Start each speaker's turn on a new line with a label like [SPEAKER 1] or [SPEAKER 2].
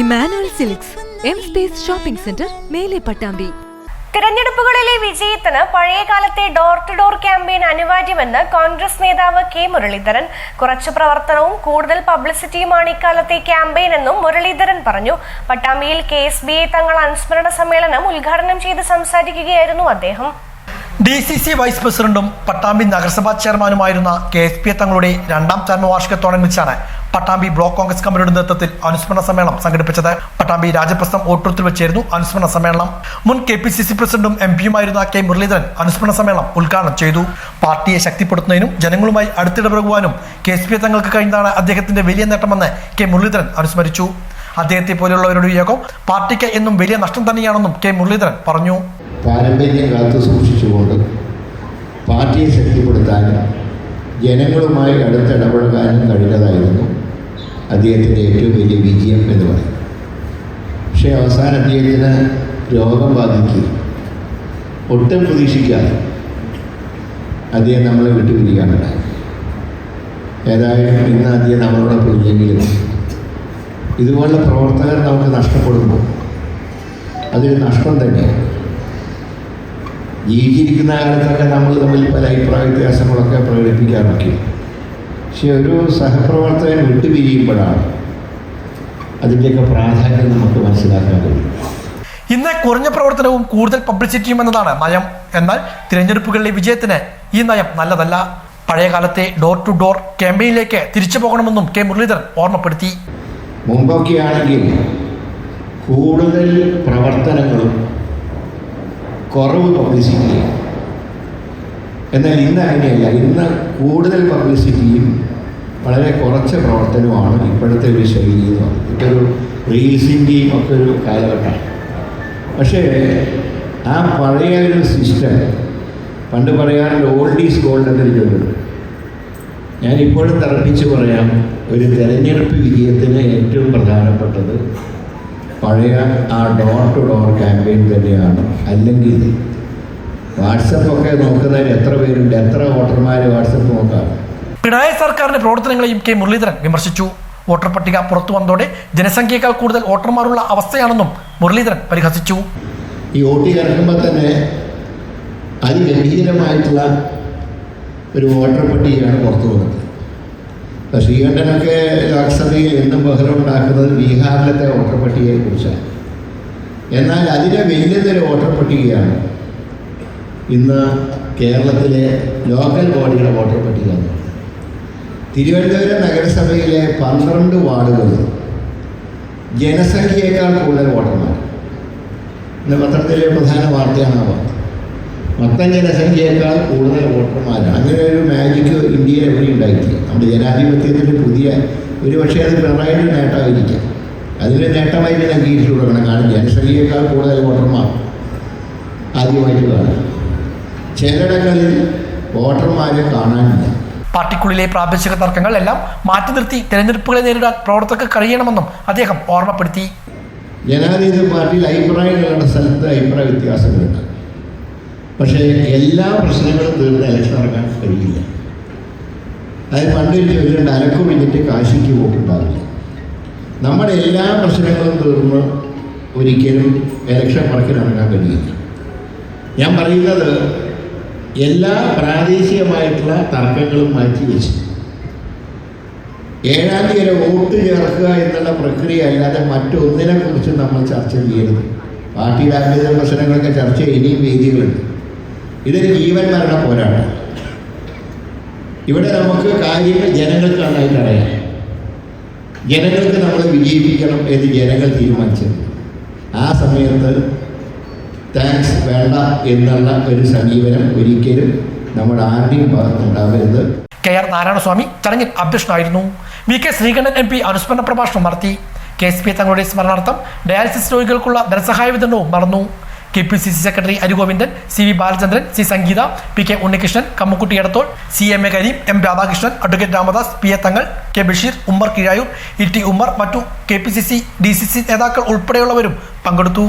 [SPEAKER 1] Emmanuel silks M space shopping centre Mele Pattambi.
[SPEAKER 2] തിരഞ്ഞെടുപ്പുകളിലെ വിജയത്തിന് പഴയകാലത്തെ door to door campaign അനിവാര്യമെന്ന് കോൺഗ്രസ് നേതാവ് കെ മുരളീധരൻ. കുറച്ചു പ്രവർത്തനവും കൂടുതൽ പബ്ലിസിറ്റിയുമാണ് ഇക്കാലത്തെ ക്യാമ്പയിൻ എന്നും മുരളീധരൻ പറഞ്ഞു. പട്ടാമ്പിയിൽ K S B I Thangal അനുസ്മരണ സമ്മേളനം ഉദ്ഘാടനം ചെയ്ത് സംസാരിക്കുകയായിരുന്നു അദ്ദേഹം.
[SPEAKER 3] ഡി സി സി വൈസ് പ്രസിഡന്റും പട്ടാമ്പി നഗരസഭാ ചെയർമാനുമായിരുന്ന കെ എസ് പി തങ്ങളുടെ രണ്ടാം ചരമവാർഷികത്തോടനുബന്ധിച്ചാണ് പട്ടാമ്പി ബ്ലോക്ക് കോൺഗ്രസ് കമ്മിറ്റിയുടെ നേതൃത്വത്തിൽ അനുസ്മരണ സമ്മേളനം സംഘടിപ്പിച്ചത് പട്ടാമ്പി രാജപ്രസ്ഥം ഓട്ടൂരത്തിൽ വെച്ചായിരുന്നു അനുസ്മരണ സമ്മേളനം. മുൻ കെ പി സി സി പ്രസിഡന്റും എം പിയുമായിരുന്ന കെ മുരളീധരൻ അനുസ്മരണ സമ്മേളനം ഉദ്ഘാടനം ചെയ്തു. പാർട്ടിയെ ശക്തിപ്പെടുത്തുന്നതിനും ജനങ്ങളുമായി അടുത്തിടപഴകുവാനും കെ എസ് പി തങ്ങൾക്ക് കഴിഞ്ഞതാണ് അദ്ദേഹത്തിന്റെ വലിയ നേട്ടമെന്ന് കെ മുരളീധരൻ അനുസ്മരിച്ചു. അദ്ദേഹത്തെ പോലെയുള്ളവരുടെ യോഗം പാർട്ടിക്ക് എന്നും വലിയ നഷ്ടം തന്നെയാണെന്നും കെ മുരളീധരൻ പറഞ്ഞു.
[SPEAKER 4] പാരമ്പര്യം കാത്തു സൂക്ഷിച്ചുകൊണ്ട് പാർട്ടിയെ ശക്തിപ്പെടുത്താനും ജനങ്ങളുമായി അടുത്തിടപഴകാനും കഴിഞ്ഞതായിരുന്നു അദ്ദേഹത്തിന്റെ ഏറ്റവും വലിയ വിജയം എന്ന് പറയും. പക്ഷേ അവസാനം അദ്ദേഹത്തിന് രോഗം ബാധിക്കുകയും ഒട്ടും പ്രതീക്ഷിക്കാതെ അദ്ദേഹം നമ്മളെ വിട്ടുപിരിക്കാനുണ്ടായി ഏതായാലും ഇന്ന് അദ്ദേഹം നമ്മളോടൊപ്പം ഇല്ലെങ്കിലും ഇതുപോലുള്ള പ്രവർത്തകർ നമുക്ക് നഷ്ടപ്പെടുമ്പോൾ അതൊരു നഷ്ടം തന്നെയാണ്. ജീവിച്ചിരിക്കുന്ന കാലത്തൊക്കെ നമ്മൾ തമ്മിൽ പല അഭിപ്രായ വ്യത്യാസങ്ങളൊക്കെ പ്രകടിപ്പിക്കാറൊക്കെ പക്ഷെ ഒരു സഹപ്രവർത്തകൻ വിട്ടുപിരിയുമ്പോഴാണ് അതിന്റെയൊക്കെ പ്രാധാന്യം നമുക്ക് മനസ്സിലാക്കാൻ കഴിയും
[SPEAKER 3] ഇന്ന് കുറഞ്ഞ പ്രവർത്തനവും കൂടുതൽ പബ്ലിസിറ്റിയും എന്നതാണ് നയം. എന്നാൽ തിരഞ്ഞെടുപ്പുകളിലെ വിജയത്തിന് ഈ നയം നല്ലതല്ല. പഴയകാലത്തെ ഡോർ ടു ഡോർ ക്യാമ്പയിനിലേക്ക് തിരിച്ചു പോകണമെന്നും കെ മുരളീധരൻ ഓർമ്മപ്പെടുത്തി.
[SPEAKER 4] മുമ്പൊക്കെയാണെങ്കിൽ കൂടുതൽ പ്രവർത്തനങ്ങളും കുറവ് പബ്ലിസിറ്റിയും എന്നാൽ ഇന്ന് അങ്ങനെയല്ല. ഇന്ന് കൂടുതൽ പബ്ലിസിറ്റിയും വളരെ കുറച്ച് പ്രവർത്തനമാണ് ഇപ്പോഴത്തെ ഒരു ശൈലി എന്ന് പറയുന്നത്. ഇപ്പോൾ ഒരു റീൽസിന്റെയും ഒക്കെ ഒരു കാലഘട്ടമാണ്. പക്ഷേ ആ പഴയ ഒരു സിസ്റ്റം പണ്ട് പറയാറുണ്ട് ഓൾഡ് ഈസ് ഗോൾഡ് എന്നൊരു ചൊല്ലുണ്ട് ഞാനിപ്പോഴും തറപ്പിച്ച് പറയാം ഒരു തെരഞ്ഞെടുപ്പ് വിജയത്തിന് ഏറ്റവും പ്രധാനപ്പെട്ടത് പഴയ ആ ഡോർ ടു ഡോർ ക്യാമ്പയിൻ തന്നെയാണ്. അല്ലെങ്കിൽ വാട്സപ്പൊക്കെ നോക്കുന്നതിന് എത്ര പേരുണ്ട്? എത്ര വോട്ടർമാർ വാട്സപ്പ് നോക്കാം?
[SPEAKER 3] പിണറായി സർക്കാരിന്റെ പ്രവർത്തനങ്ങളെയും കെ മുരളീധരൻ വിമർശിച്ചു. വോട്ടർ പട്ടിക പുറത്തു വന്നതോടെ ജനസംഖ്യയേക്കാൾ കൂടുതൽ വോട്ടർമാരുള്ള അവസ്ഥയാണെന്നും മുരളീധരൻ പരിഹസിച്ചു.
[SPEAKER 4] ഈ വോട്ട് ചേർക്കുമ്പോൾ തന്നെ അതിഗംഭീരമായിട്ടുള്ള ഒരു വോട്ടർ പട്ടികയാണ് പുറത്തു വന്നത്. ശ്രീകണ്ഠനൊക്കെ ലോക്സഭയിൽ എന്നും ബഹളം ഉണ്ടാക്കുന്നത് ബീഹാറിലത്തെ വോട്ടർ പട്ടികയെക്കുറിച്ചാണ്. എന്നാൽ അതിനെ വലിയതൊരു വോട്ടർ പട്ടികയാണ് ഇന്ന് കേരളത്തിലെ ലോക്കൽ ബോഡിയുടെ വോട്ടർ പട്ടിക തിരുവനന്തപുരം നഗരസഭയിലെ പന്ത്രണ്ട് വാർഡുകളിൽ ജനസംഖ്യയേക്കാൾ കൂടുതൽ വോട്ടർമാർ. ഇന്ന് പത്രത്തിലെ പ്രധാന വാർത്തയാണ് ആ വാർത്ത മൊത്തം ജനസംഖ്യയേക്കാൾ കൂടുതൽ വോട്ടർമാരാണ്. അങ്ങനെ ഒരു മാജിക് ഇന്ത്യയിൽ എവിടെ ഉണ്ടായിട്ടില്ല. നമ്മുടെ ജനാധിപത്യത്തിന്റെ പുതിയ ഒരു പക്ഷേ അത് പിണറായിയുടെ നേട്ടമായിരിക്കാം. അതിന്റെ നേട്ടമായിട്ട് അംഗീകരിച്ചു കൊടുക്കണം. കാരണം ജനസംഖ്യയേക്കാൾ കൂടുതൽ വോട്ടർമാർ ആദ്യമായിട്ട് കാണാം. ചിലയിടങ്ങളിൽ വോട്ടർമാരെ കാണാനില്ല.
[SPEAKER 3] പാർട്ടിക്കുള്ളിലെ പ്രാദേശിക തർക്കങ്ങൾ എല്ലാം മാറ്റി നിർത്തി തെരഞ്ഞെടുപ്പുകളെ നേരിടാൻ പ്രവർത്തകർക്ക് കഴിയണമെന്നും അദ്ദേഹം ഓർമ്മപ്പെടുത്തി.
[SPEAKER 4] ജനാധിപത്യ പാർട്ടിയിൽ അഭിപ്രായങ്ങളുടെ സ്ഥലത്ത് അഭിപ്രായ വ്യത്യാസങ്ങളുണ്ട്. പക്ഷേ എല്ലാ പ്രശ്നങ്ങളും തീർന്ന് ഇലക്ഷൻ ഇറക്കാൻ കഴിയില്ല. അത് പണ്ടൊരു ചൊല്ലുണ്ട് അലക്കു കഴിഞ്ഞിട്ട് കാശിക്ക് പോയിട്ടുണ്ടാവില്ല നമ്മുടെ എല്ലാ പ്രശ്നങ്ങളും തീർന്ന് ഒരിക്കലും ഇലക്ഷൻ വർക്കിന് ഇറങ്ങാൻ കഴിയില്ല. ഞാൻ പറയുന്നത് എല്ലാ പ്രാദേശികമായിട്ടുള്ള തർക്കങ്ങളും മാറ്റി വെച്ച്. ഏഴാം തീയതി വോട്ട് ചേർക്കുക എന്നുള്ള പ്രക്രിയ അല്ലാതെ മറ്റൊന്നിനെ കുറിച്ച് നമ്മൾ ചർച്ച ചെയ്യരുത്. പാർട്ടിയുടെ ആഭ്യന്തര പ്രശ്നങ്ങളൊക്കെ ചർച്ച ഇനിയും വേദികളുണ്ട്. ഇതൊരു ജീവൻ മരണ പോരാട്ടം. ഇവിടെ നമുക്ക് കാര്യങ്ങൾ ജനങ്ങൾക്ക് നന്നായിട്ട് അറിയാം. ജനങ്ങൾക്ക് നമ്മൾ വിജയിപ്പിക്കണം എന്ന് ജനങ്ങൾ തീരുമാനിച്ചത് ആ സമയത്ത് താങ്ക്സ് വേണ്ട എന്നുള്ള ഒരു സമീപനം ഒരിക്കലും നമ്മൾ ആരുടെയും ഭാഗത്തുണ്ടാവരുത്
[SPEAKER 3] കെ ആർ നാരായണസ്വാമി ചടങ്ങിൽ അധ്യക്ഷനായിരുന്നു. V K Sreekandan M P അനുസ്മരണ പ്രഭാഷണം നടത്തി. കെ എസ് പി തങ്ങളുടെ സ്മരണാർത്ഥം ഡയാലിസിസ് രോഗികൾക്കുള്ള ധനസഹായ വിതരണവും നടന്നു. K P C C secretary Arigovindan C V Balachandran C Sangeetha P K Unnikrishnan Kammukutty Edathol C M A Kareem M Radhakrishnan advocate Ramadas P A Thangal K Basheer Ummer Kizhayur E T Ummer മറ്റു K P C C D C C നേതാക്കൾ ഉൾപ്പെടെയുള്ളവരും പങ്കെടുത്തു.